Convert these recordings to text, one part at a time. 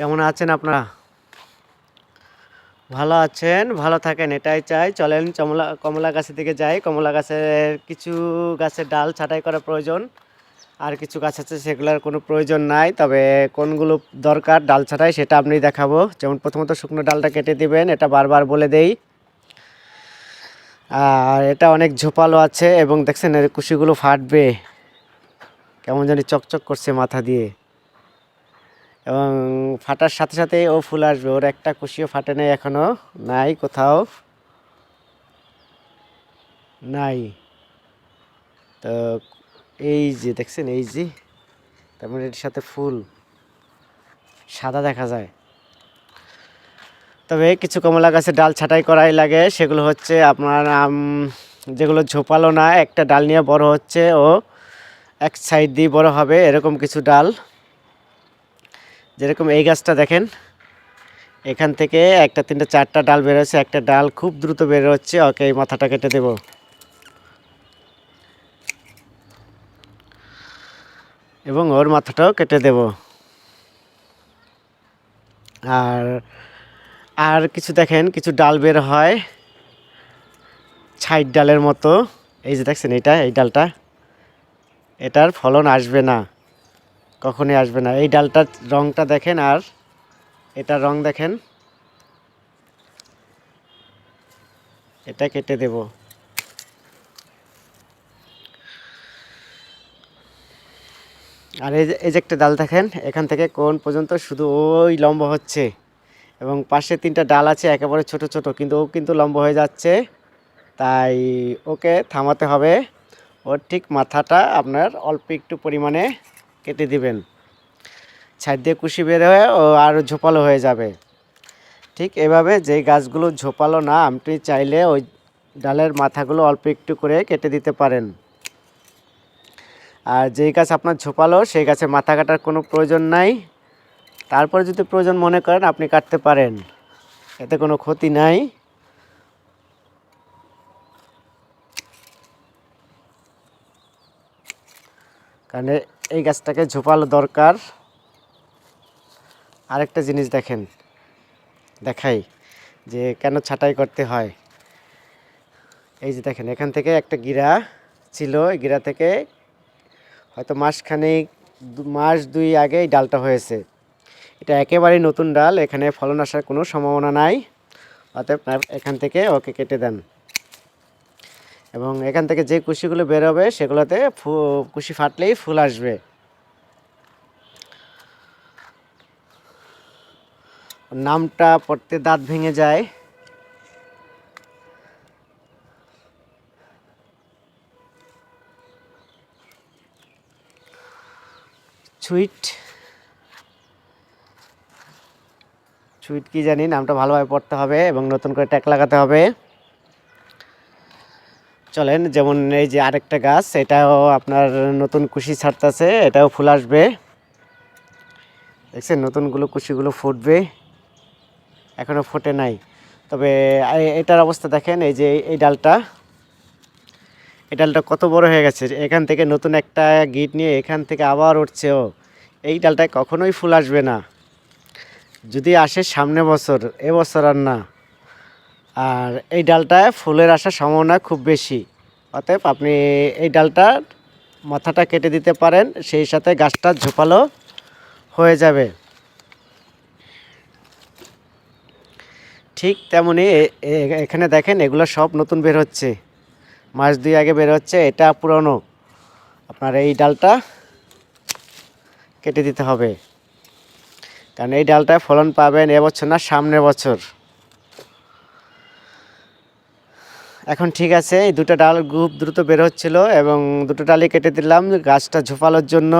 কেমন আছেন আপনারা? ভালো আছেন, ভালো থাকেন, এটাই চাই। চলেন কমলা কমলা গাছের দিকে যাই। কমলা গাছের কিছু গাছের ডাল ছাঁটাই করা প্রয়োজন। আর কিছু গাছ আছে সেগুলোর কোনো প্রয়োজন নাই, তবে কোনগুলো দরকার ডাল ছাঁটাই সেটা আপনি দেখাবো। যেমন প্রথমত শুকনো ডালটা কেটে দিবেন, এটা বারবার বলে দেই। আর এটা অনেক ঝোপালো আছে এবং দেখছেন এর কুশিগুলো ফাটবে। কেমন জানি চকচক করছে মাথা দিয়ে। এবং ফাটার সাথে সাথে ও ফুল আসবে। ওর একটা কুশিও ফাটে নাই, এখনও নাই কোথাও। নাই। তো এই যে, দেখছেন, এই যে তারপরে এটির সাথে ফুল সাদা দেখা যায়। তবে কিছু কমলা গাছের ডাল ছাঁটাই করাই লাগে, সেগুলো হচ্ছে আপনার যেগুলো ঝোপালো না, একটা ডাল নিয়ে বড় হচ্ছে, ও এক সাইড দিয়ে বড় হবে, এরকম কিছু ডাল। যেরকম এই গাছটা দেখেন, এখান থেকে একটা, তিনটা, চারটা ডাল বেরোচ্ছে একটা ডাল খুব দ্রুত বের হচ্ছে। ওকে, এই মাথাটা কেটে দেব। এবং ওর মাথাটাও কেটে দেব। আর আর কিছু দেখেন, কিছু ডাল বের হয়। ছাইড ডালের মতো। এই যে দেখছেন, এটা, এই ডালটা। এটার ফলন আসবে না। কখনই আসবে না। এই ডালটার রংটা দেখেন আর এটার রং দেখেন। এটা কেটে দেব। আর এই যে একটা ডাল দেখেন, এখান থেকে কোন পর্যন্ত শুধু ওই লম্বা হচ্ছে এবং পাশে তিনটা ডাল আছে, একেবারে ছোট ছোট, কিন্তু ও কিন্তু লম্বা হয়ে যাচ্ছে। তাই ওকে থামাতে হবে। ওর ঠিক মাথাটা আপনার অল্প একটু পরিমাণে কেটে দিবেন। ছাদ দিয়ে কুশি বের হয়ে ও আর ঝোপালো হয়ে যাবে। ঠিক এভাবে যেই গাছগুলো ঝোপালো না আপনি চাইলে ওই ডালের মাথাগুলো অল্প একটু করে কেটে দিতে পারেন। আর যেই গাছ আপনার ঝোপালো, সেই গাছে মাথা কাটার কোনো প্রয়োজন নাই। তারপরে যদি প্রয়োজন মনে করেন, আপনি কাটতে পারেন। এতে কোনো ক্ষতি নাই। কারণ এই গাছটাকে ঝোপালো দরকার। আরেকটা জিনিস দেখেন, দেখাই যে কেন ছাঁটাই করতে হয়। এই যে দেখেন, এখান থেকে একটা গিরা ছিল, এই গিরা থেকে হয়তো মাসখানেক মাস দুই আগে এই ডালটা হয়েছে। এটা একেবারেই নতুন ডাল, এখানে ফলন আসার কোনো সম্ভাবনা নাই। অতএব এখান থেকে ওকে কেটে দেন। এবং এখান থেকে যে কুশিগুলো বেরোবে, সেগুলোতে কুশি ফাটলেই ফুল আসবে। নামটা পড়তে দাঁত ভেঙে যায়। সুইট সুইট কি জানি, নামটা ভালোভাবে পড়তে হবে এবং নতুন করে ট্যাগ লাগাতে হবে। চলেন, যেমন এই যে আরেকটা গাছ, এটাও আপনার নতুন কুশি ছাড়তেছে, এটাও ফুল আসবে। দেখছেন, নতুনগুলো কুশিগুলো ফুটবে এখনও ফোটে নাই। তবে এটার অবস্থা দেখেন, এই যে এই ডালটা এই ডালটা কত বড় হয়ে গেছে। এখান থেকে নতুন একটা গিট নিয়ে এখান থেকে আবার উঠছে ও। এই ডালটায় কখনোই ফুল আসবে না। যদি আসে সামনে বছর এবছর আর না। আর এই ডালটায় ফুলের আসার সম্ভাবনা খুব বেশি। অতএব আপনি এই ডালটার মাথাটা কেটে দিতে পারেন, সেই সাথে গাছটা ঝোপালো হয়ে যাবে। ঠিক তেমনি এখানে দেখেন এগুলো সব নতুন বের হচ্ছে। মাস দুই আগে বের হচ্ছে, এটা পুরনো। আপনার এই ডালটা কেটে দিতে হবে। কারণ এই ডালটায় ফলন পাবেন এবছর না সামনের বছর। এখন ঠিক আছে, এই দুটো ডাল খুব দ্রুত বের হচ্ছিল এবং দুটো ডালই কেটে দিলাম, গাছটা ঝোপালোর জন্য।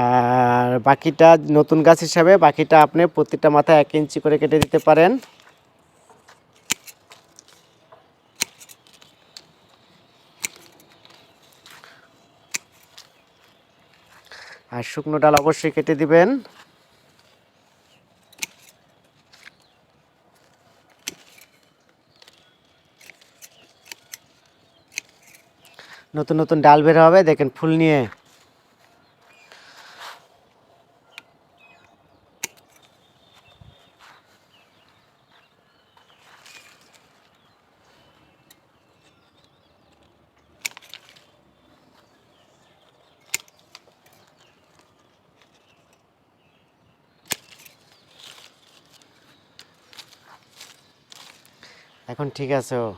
আর বাকিটা নতুন গাছ হিসাবে বাকিটা আপনি প্রতিটা মাথায় এক ইঞ্চি করে কেটে দিতে পারেন। আর শুকনো ডাল অবশ্যই কেটে দিবেন। নতুন নতুন ডাল বের হবে দেখেন ফুল নিয়ে। এখন ঠিক আছে ও।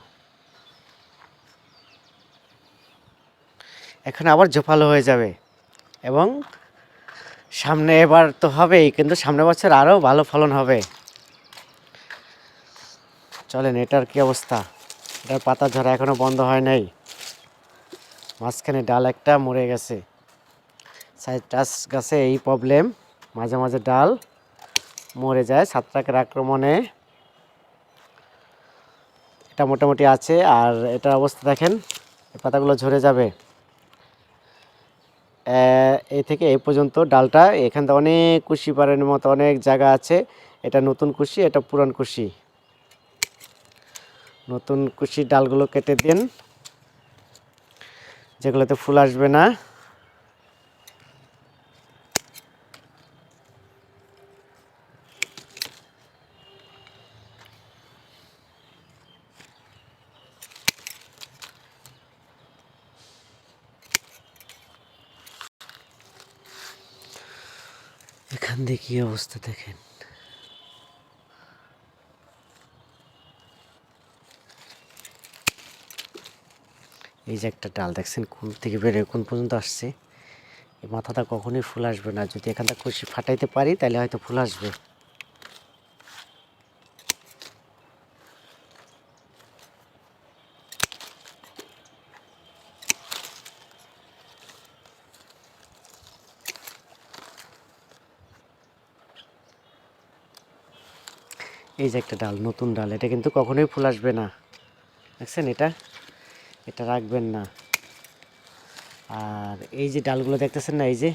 এখন আবার জোপালো হয়ে যাবে। এবং সামনে এবার তো হবেই, কিন্তু সামনে বছর আরও ভালো ফলন হবে। চলেন, এটার কি অবস্থা? এটার পাতা ঝরা এখনও বন্ধ হয় নাই। মাঝখানে ডাল একটা মরে গেছে। সাইট্রাস গাছে এই প্রবলেম মাঝে মাঝে ডাল মরে যায় ছাত্রাকের আক্রমণে। এটা মোটামুটি আছে, আর এটার অবস্থা দেখেন পাতাগুলো ঝরে যাবে। এই থেকে এই পর্যন্ত ডালটা, এখান থেকে অনেক কুশি পাড়ের মতো অনেক জায়গা আছে। এটা নতুন কুশি, এটা পুরান কুশি। নতুন কুশি ডালগুলো কেটে দিন। যেগুলোতে ফুল আসবে না। এখান দিয়ে কি অবস্থা দেখেন। এই যে একটা ডাল দেখছেন, কোন থেকে বেরোয় কোন পর্যন্ত আসছে? এই মাথাটা কখনোই ফুল আসবে না। যদি এখানটা খুশি ফাটাইতে পারি, তাহলে হয়তো ফুল আসবে। এই যে একটা ডাল, নতুন ডাল, এটা কিন্তু কখনোই ফুল আসবে না। দেখছেন এটা? এটা রাখবেন না। আর এই যে ডালগুলো দেখতেছেন না, এই যে?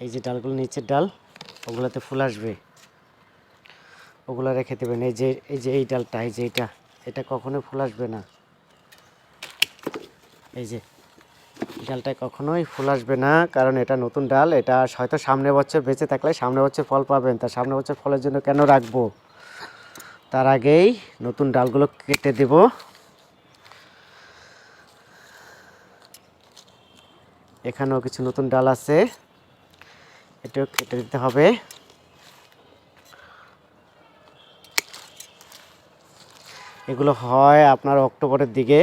এই যে ডালগুলো, নিচের ডাল, ওগুলোতে ফুল আসবে। ওগুলো রেখে দেবেন। এই যে এই যে এই ডালটা, এই যে এইটা এটা কখনোই ফুল আসবে না। এই যে, এই ডালটায় কখনোই ফুল আসবে না, কারণ এটা নতুন ডাল, এটা হয়তো সামনে বছর বেঁচে থাকলে সামনে বছর ফল পাবেন। তা সামনে বছর ফলের জন্য কেন রাখব? তার আগেই নতুন ডালগুলো কেটে দেব। এখানেও কিছু নতুন ডাল আছে এটাও কেটে দিতে হবে। এগুলো হয় আপনার অক্টোবরের দিকে।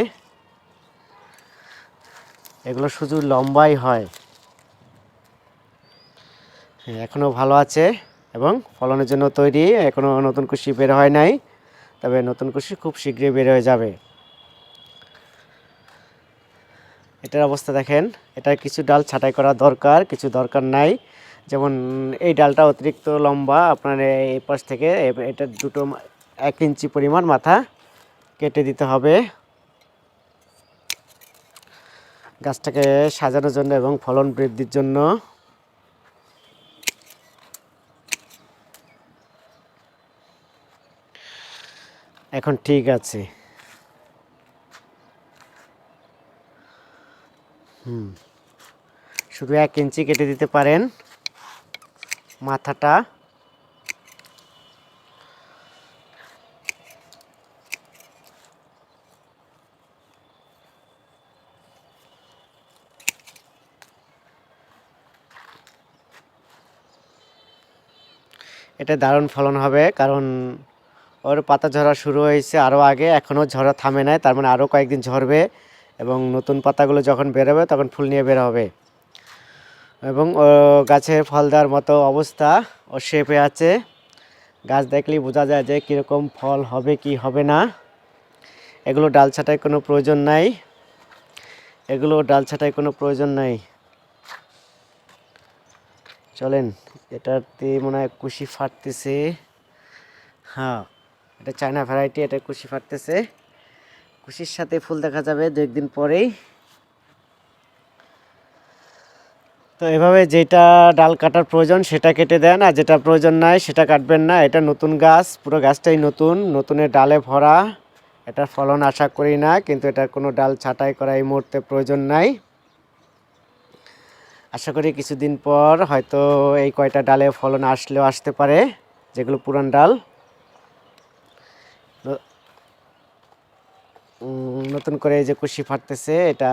এগুলো শুধু লম্বাই হয়। হ্যাঁ, এখনও ভালো আছে। এবং ফলনের জন্য তৈরি এখনও নতুন কুশি বের হয় নাই, তবে নতুন কুশি খুব শীঘ্রই বের হয়ে যাবে। এটার অবস্থা দেখেন, এটার কিছু ডাল ছাঁটাই করা দরকার, কিছু দরকার নাই। যেমন এই ডালটা অতিরিক্ত লম্বা, আপনার এই পাশ থেকে এটা দুটো এক ইঞ্চি পরিমাণ মাথা কেটে দিতে হবে। গাছটাকে সাজানোর জন্য এবং ফলন বৃদ্ধির জন্য। এখন ঠিক আছে। হুম। শুধু এক ইঞ্চি কেটে দিতে পারেন মাথাটা। এটা দারুণ ফলন হবে, কারণ ওর পাতা ঝরা শুরু হয়েছে আরও আগে এখনও ঝরা থামে নাই, তার মানে আরও কয়েকদিন ঝরবে এবং নতুন পাতাগুলো যখন বেরোবে তখন ফুল নিয়ে বের হবে। এবং, ও গাছের ফল দেওয়ার মতো অবস্থা, ও শেপে আছে। গাছ দেখলেই বোঝা যায় যে কীরকম ফল হবে, কি হবে না। এগুলো ডাল ছাঁটাই কোনো প্রয়োজন নাই। এগুলো ডাল ছাঁটাই কোনো প্রয়োজন নাই। চলেন, এটাতে মনে হয় কুশি ফাটতেছে। হ্যাঁ। এটা চায়না ভ্যারাইটি এটা কুশি ফাটতেছে। কুশির সাথে ফুল দেখা যাবে দু একদিন পরেই। তো এভাবে যেটা ডাল কাটার প্রয়োজন, সেটা কেটে দেন, আর যেটা প্রয়োজন নাই, সেটা কাটবেন না। এটা নতুন গাছ, পুরো গাছটাই নতুন, নতুনের ডালে ভরা। এটা ফলন আশা করি না, কিন্তু এটা কোনো ডাল ছাঁটাই করা এই মুহূর্তে প্রয়োজন নাই। আশা করি কিছুদিন পর হয়তো এই কয়টা ডালে ফলন আসলেও আসতে পারে, যেগুলো পুরান ডাল ন- উম, নতুন করে এই যে কুশি ফাটতেছে, এটা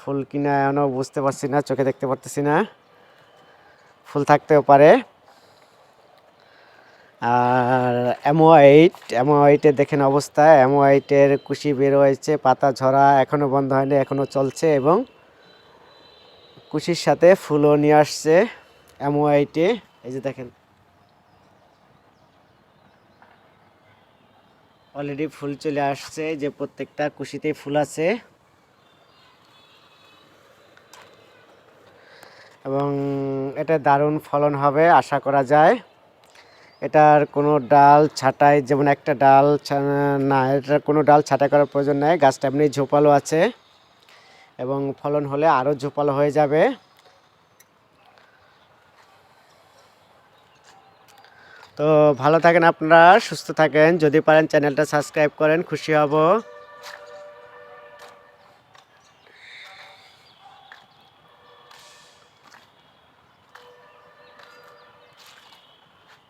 ফুল কিনা এখনও বুঝতে পারছি না, চোখে দেখতে পারতেছি না। ফুল থাকতেও পারে। আর অ্যামোয়াইট অ্যামোয়াইটের দেখেন অবস্থা অ্যামোয়াইটের কুশি বের হয়েছে, পাতা ঝরা এখনও বন্ধ হয়নি এখনও চলছে এবং কুশির সাথে ফুলও নিয়ে আসছে অ্যামোয়াইটে এই যে দেখেন অলরেডি ফুল চলে আসছে, যে প্রত্যেকটা কুশিতেই ফুল আছে। এবং এটা দারুণ ফলন হবে, আশা করা যায়। এটার কোনো ডাল ছাঁটাই, যেমন একটা ডাল না, এটার কোনো ডাল ছাঁটাই করার প্রয়োজন নেই, গাছটা এমনি ঝোপালো আছে। এবং ফলন হলে আরও ঝোপালো হয়ে যাবে। তো ভালো থাকেন আপনারা, সুস্থ থাকেন। যদি পারেন চ্যানেলটা সাবস্ক্রাইব করেন, খুশি হব।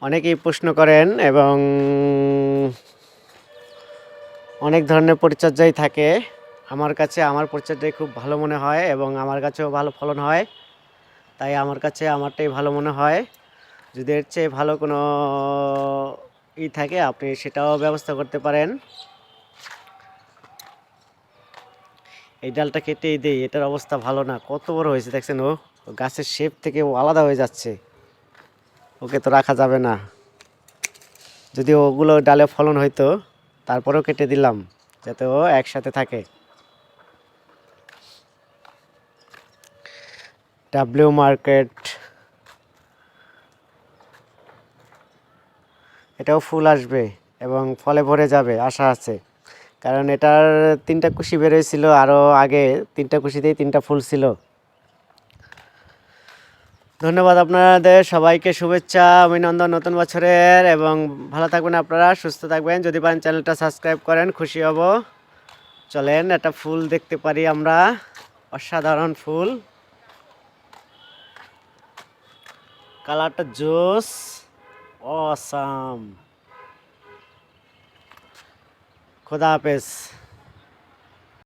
অনেকেই প্রশ্ন করেন এবং অনেক ধরনের পরিচর্যাই থাকে। আমার কাছে আমার পরিচর্যাই খুব ভালো মনে হয় এবং আমার কাছেও ভালো ফলন হয়। তাই আমার কাছে আমারটাই ভালো মনে হয়। যদি এর চেয়ে ভালো কোনো ই থাকে, আপনি সেটাও ব্যবস্থা করতে পারেন। এই ডালটা কেটেই দেই, এটার অবস্থা ভালো না, কত বড় হয়েছে দেখছেন ও গাছের শেপ থেকে ও আলাদা হয়ে যাচ্ছে। ওকে তো রাখা যাবে না। যদি ওগুলো ডালে ফলন হইতো, তারপরেও কেটে দিলাম, যাতে ও একসাথে থাকে। ডাব্লিউ মার্কেট এটাও ফুল আসবে এবং ফলে ভরে যাবে, আশা আছে। কারণ এটার তিনটা কুশি বেরোয়ছিল আরও আগে তিনটা কুশিতেই তিনটা ফুল ছিল। ধন্যবাদ আপনাদের সবাইকে, শুভেচ্ছা, অভিনন্দন নতুন বছরের, এবং ভালো থাকবেন আপনারা, সুস্থ থাকবেন। যদি পারেন চ্যানেলটা সাবস্ক্রাইব করেন, খুশি হব। চলেন, একটা ফুল দেখতে পারি আমরা, অসাধারণ ফুল। কালারটা জোস। অসাম খোদা হাফেজ